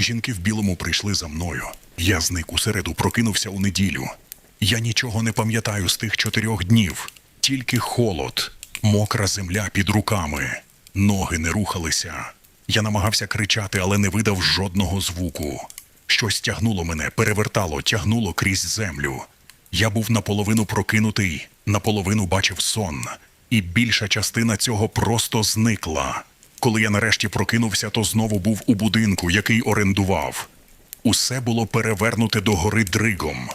Жінки в білому прийшли за мною. Я зник усереду, прокинувся у неділю. Я нічого не пам'ятаю з тих чотирьох днів, тільки холод, мокра земля під руками, ноги не рухалися. Я намагався кричати, але не видав жодного звуку. Щось тягнуло мене, перевертало, тягнуло крізь землю. Я був наполовину прокинутий, наполовину бачив сон, і більша частина цього просто зникла. Коли я нарешті прокинувся, то знову був у будинку, який орендував. Усе було перевернуте догори дригом.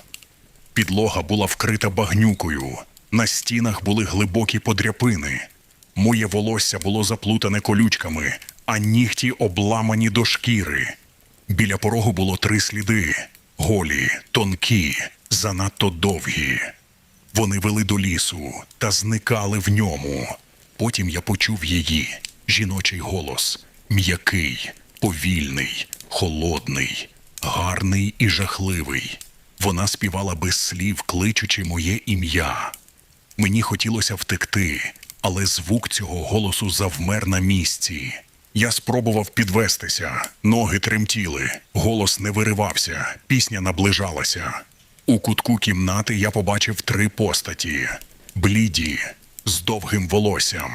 Підлога була вкрита багнюкою, на стінах були глибокі подряпини. Моє волосся було заплутане колючками, а нігті обламані до шкіри. Біля порогу було три сліди голі, тонкі, занадто довгі. Вони вели до лісу та зникали в ньому. Потім я почув її жіночий голос м'який, повільний, холодний, гарний і жахливий. Вона співала без слів, кличучи моє ім'я. Мені хотілося втекти, але звук цього голосу завмер на місці. Я спробував підвестися, ноги тремтіли, голос не виривався, пісня наближалася. У кутку кімнати я побачив три постаті бліді, з довгим волоссям.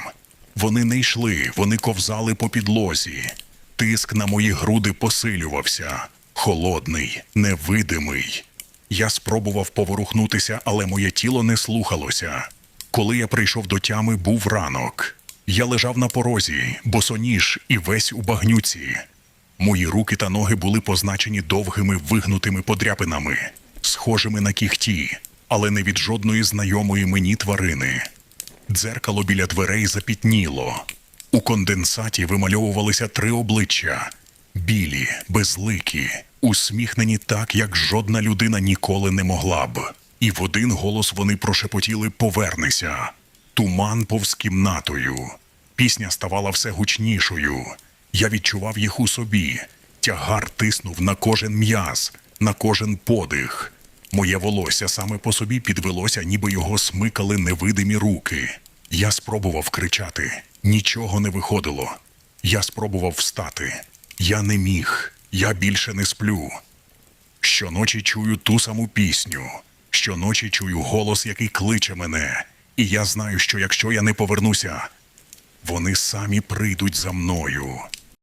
Вони не йшли, вони ковзали по підлозі. Тиск на мої груди посилювався, холодний, невидимий. Я спробував поворухнутися, але моє тіло не слухалося. Коли я прийшов до тями, був ранок. Я лежав на порозі, босоніж і весь у багнюці. Мої руки та ноги були позначені довгими вигнутими подряпинами, схожими на кіхті, але не від жодної знайомої мені тварини. Дзеркало біля дверей запітніло. У конденсаті вимальовувалися три обличчя білі, безликі, усміхнені так, як жодна людина ніколи не могла б. І в один голос вони прошепотіли Повернися. Туман повз кімнатою. Пісня ставала все гучнішою. Я відчував їх у собі. Тягар тиснув на кожен м'яз, на кожен подих. Моє волосся саме по собі підвелося, ніби його смикали невидимі руки. Я спробував кричати. Нічого не виходило. Я спробував встати. Я не міг. Я більше не сплю. Щоночі чую ту саму пісню. Щоночі чую голос, який кличе мене. І я знаю, що якщо я не повернуся, вони самі прийдуть за мною.